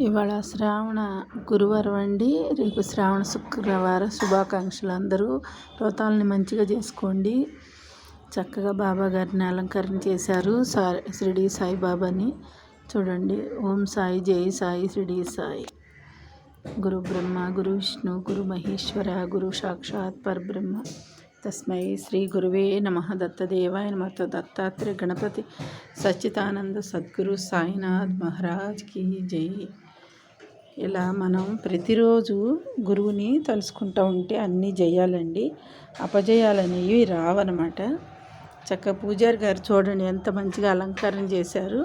ఇవాళ శ్రావణ గురువారం అండి. రేపు శ్రావణ శుక్రవారం శుభాకాంక్షలు అందరూ. వ్రతాలని మంచిగా చేసుకోండి. చక్కగా బాబా గారిని అలంకరణ చేశారు సా షిరిడి సాయిబాబాని. చూడండి ఓం సాయి జై సాయి షిరిడి సాయి. గురు బ్రహ్మ గురు విష్ణు గురు మహేశ్వర గురు సాక్షాత్ పరబ్రహ్మ. తస్మై శ్రీ గురువే నమ దత్తదేవాయ నమ దత్తాత్రేయ గణపతి సచ్చిదానంద సద్గురు సాయినాథ్ మహారాజ్కి జై ఇలా మనం ప్రతిరోజు గురువుని తలుసుకుంటూ ఉంటే అన్నీ జయాలండి అపజయాలనేవి రావన్నమాట. చక్క పూజారి గారు చూడండి ఎంత మంచిగా అలంకరణ చేశారు.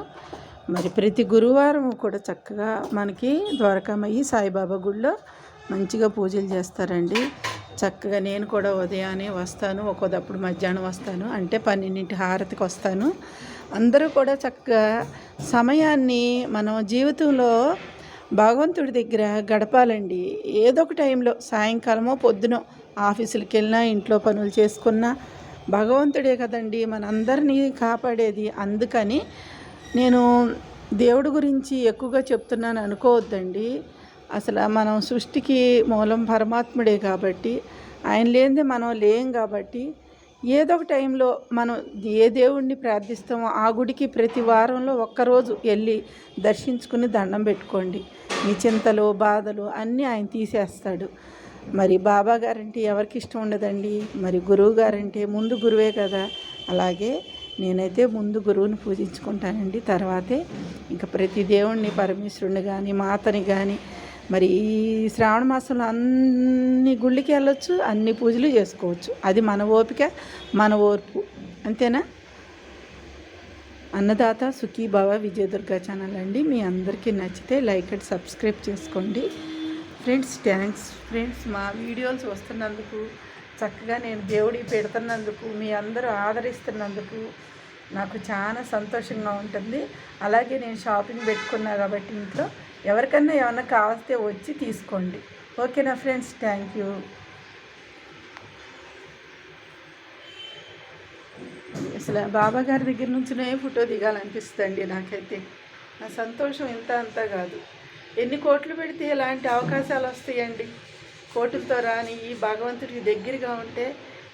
మరి ప్రతి గురువారం కూడా చక్కగా మనకి ద్వారకామయ్యి సాయిబాబా గుడిలో మంచిగా పూజలు చేస్తారండి. చక్కగా నేను కూడా ఉదయాన్నే వస్తాను ఒక్కోదప్పుడు మధ్యాహ్నం వస్తాను అంటే పన్నెండింటి హారతికి వస్తాను. అందరూ కూడా చక్కగా సమయాన్ని మనం జీవితంలో భగవంతుడి దగ్గర గడపాలండి. ఏదో ఒక టైంలో సాయంకాలమో పొద్దునో ఆఫీసులకు వెళ్ళినా ఇంట్లో పనులు చేసుకున్నా భగవంతుడే కదండి మనందరినీ కాపాడేది. అందుకని నేను దేవుడి గురించి ఎక్కువగా చెప్తున్నాను అనుకోవద్దండి. అసలు మనం సృష్టికి మూలం పరమాత్ముడే కాబట్టి ఆయన లేనిదే మనం లేం కాబట్టి ఏదో ఒక టైంలో మనం ఏ దేవుడిని ప్రార్థిస్తామో ఆ గుడికి ప్రతి వారంలో ఒక్కరోజు వెళ్ళి దర్శించుకుని దండం పెట్టుకోండి. మీ చింతలు బాధలు అన్నీ ఆయన తీసేస్తాడు. మరి బాబా గారంటే ఎవరికి ఇష్టం ఉండదండి? మరి గురువు గారంటే ముందు గురువే కదా. అలాగే నేనైతే ముందు గురువుని పూజించుకుంటానండి. తర్వాతే ఇంకా ప్రతి దేవుణ్ణి పరమేశ్వరుని కానీ మాతని కానీ మరి ఈ శ్రావణ మాసంలో అన్ని గుళ్ళకి వెళ్ళొచ్చు అన్ని పూజలు చేసుకోవచ్చు. అది మన ఓపిక మన ఓర్పు. అంతేనా? అన్నదాత సుఖీ భవ విజయదుర్గ ఛానల్ అండి. మీ అందరికీ నచ్చితే లైక్ అండ్ సబ్స్క్రైబ్ చేసుకోండి. Friends thanks. ఫ్రెండ్స్ మా వీడియోస్ వస్తున్నందుకు చక్కగా నేను దేవుడి పెడుతున్నందుకు మీ అందరూ ఆదరిస్తున్నందుకు నాకు చాలా సంతోషంగా ఉంటుంది. అలాగే నేను షాపింగ్ పెట్టుకున్నా కాబట్టి ఇంట్లో ఎవరికన్నా ఏమన్నా కావాల్స్తే వచ్చి తీసుకోండి. ఓకేనా ఫ్రెండ్స్ థ్యాంక్ యూ. అసలు బాబా గారి దగ్గర నుంచినే ఫోటో దిగాలనిపిస్తుంది నాకైతే. నా సంతోషం ఇంత అంతా కాదు. ఎన్ని కోట్లు పెడితే ఇలాంటి అవకాశాలు వస్తాయండి? కోటులతో రాని ఈ భగవంతుడికి దగ్గరగా ఉంటే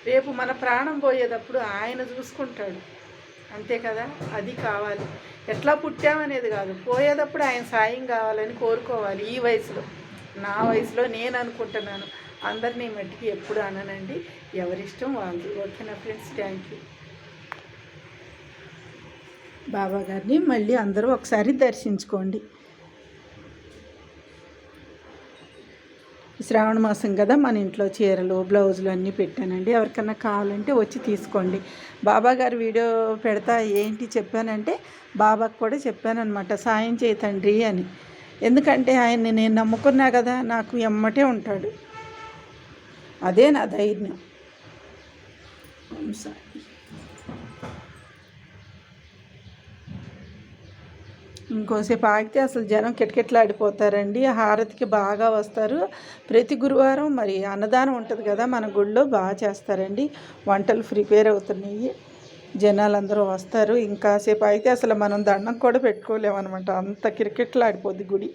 రేపు మన ప్రాణం పోయేటప్పుడు ఆయన చూసుకుంటాడు. అంతే కదా? అది కావాలి. ఎట్లా పుట్టామనేది కాదు. పోయేటప్పుడు ఆయన సాయం కావాలని కోరుకోవాలి ఈ వయసులో. నా వయసులో నేను అనుకుంటున్నాను. అందరినీ మట్టికి ఎప్పుడు అననండి ఎవరిష్టం వాళ్ళు ఓకేనా ఫ్రెండ్స్ థ్యాంక్ యూ. బాబా గారిని మళ్ళీ అందరూ ఒకసారి దర్శించుకోండి. శ్రావణ మాసం కదా మన ఇంట్లో చీరలు బ్లౌజులు అన్నీ పెట్టానండి. ఎవరికన్నా కావాలంటే వచ్చి తీసుకోండి. బాబా గారు వీడియో పెడతా ఏంటి చెప్పానంటే బాబాకు కూడా చెప్పానమాట సాయం చేయి తండ్రి అని. ఎందుకంటే ఆయన్ని నేను నమ్ముకున్నా కదా నాకు ఎమ్మటే ఉంటాడు. అదే నా ధైర్యం. సాయి. ఇంకోసేపు ఆగితే అసలు జనం కిటకిటలాడిపోతారండి. హారతికి బాగా వస్తారు. ప్రతి గురువారం మరి అన్నదానం ఉంటుంది కదా మన గుళ్ళో బాగా చేస్తారండి. వంటలు ప్రిపేర్ అవుతున్నాయి. జనాలందరూ వస్తారు. ఇంకాసేపు అయితే అసలు మనం దండం కూడా పెట్టుకోలేమన్నమాట. అంత కిటకిటలాడిపోద్ది గుడి.